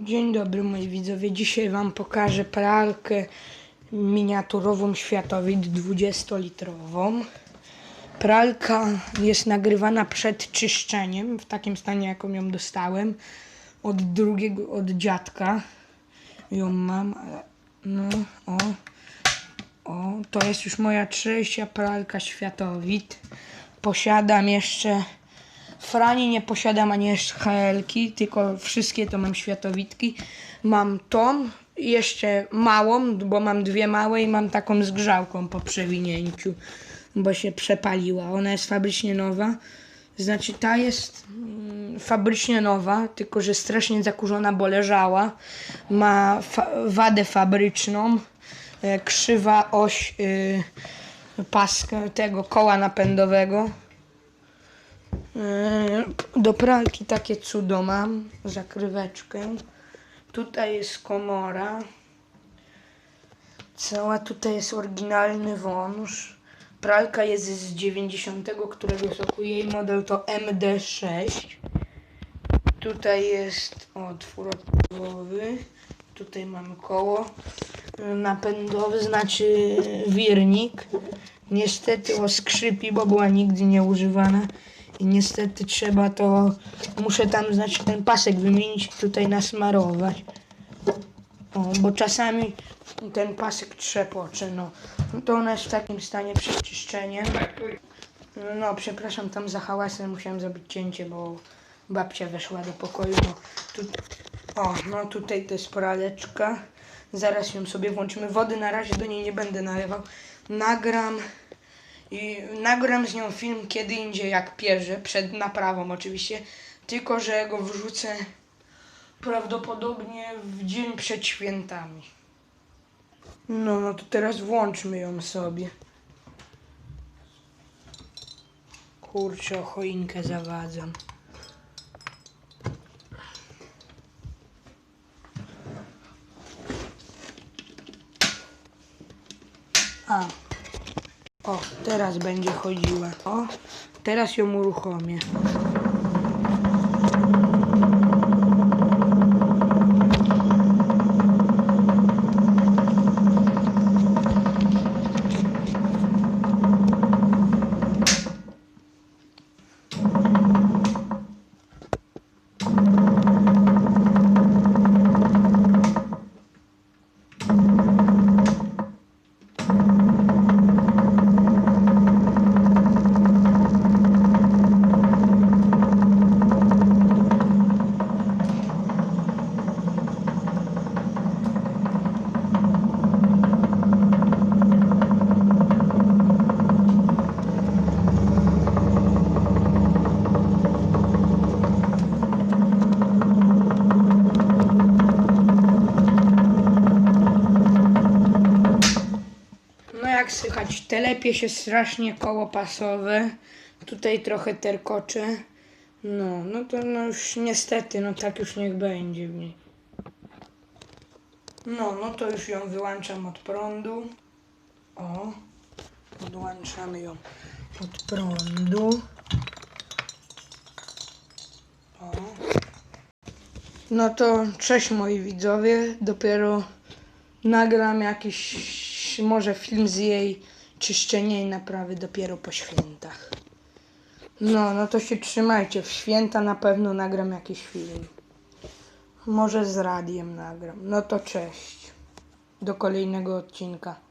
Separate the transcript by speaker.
Speaker 1: Dzień dobry moi widzowie. Dzisiaj wam pokażę pralkę miniaturową Światowit 20-litrową. Pralka jest nagrywana przed czyszczeniem, w takim stanie jaką ją dostałem. Od drugiego, od dziadka ją mam. No, o. O, to jest już moja trzecia pralka Światowit. Posiadam jeszcze Frani nie posiadam ani SHL-ki, tylko wszystkie to mam światowitki. Mam tą, jeszcze małą, bo mam dwie małe i mam taką z grzałką po przewinięciu, bo się przepaliła. Ona jest fabrycznie nowa. Znaczy ta jest mm, fabrycznie nowa, tylko że strasznie zakurzona, bo leżała. Ma fa- wadę fabryczną, e, krzywa oś y, paska tego koła napędowego. Yy, Do pralki takie cudo mam, zakryweczkę. Tutaj jest komora. Cała tutaj jest oryginalny wąż. Pralka jest z 90, którego roku jej model to MD6. Tutaj jest otwór odpływowy. Tutaj mamy koło napędowe, znaczy wirnik. Niestety oskrzypi, bo była nigdy nie używana. I niestety trzeba to, muszę tam znaczy ten pasek wymienić tutaj nasmarować. O, bo czasami ten pasek trzepocze, no. no. To ona jest w takim stanie przed czyszczeniem. No, przepraszam tam za hałasem, musiałem zrobić cięcie, bo babcia weszła do pokoju. No, tu, o, no tutaj to jest praleczka. Zaraz ją sobie włączymy. Wody na razie do niej nie będę nalewał. Nagram i nagram z nią film kiedy indziej jak pierze, przed naprawą oczywiście. Tylko, że go wrzucę prawdopodobnie w dzień przed świętami. No, no to teraz włączmy ją sobie. Kurczę, choinkę zawadzam. A. O, teraz będzie chodziła. O, teraz ją uruchomię. Jak słychać, telepie się strasznie koło pasowe. Tutaj trochę terkocze. No, no to no już niestety, no tak już niech będzie w niej. No, no to już ją wyłączam od prądu. O, odłączamy ją od prądu. O. No to cześć moi widzowie, dopiero nagram jakiś może film z jej czyszczenia i naprawy dopiero po świętach. No, no to się trzymajcie. W święta na pewno nagram jakiś film. Może z radiem nagram. No to cześć. Do kolejnego odcinka.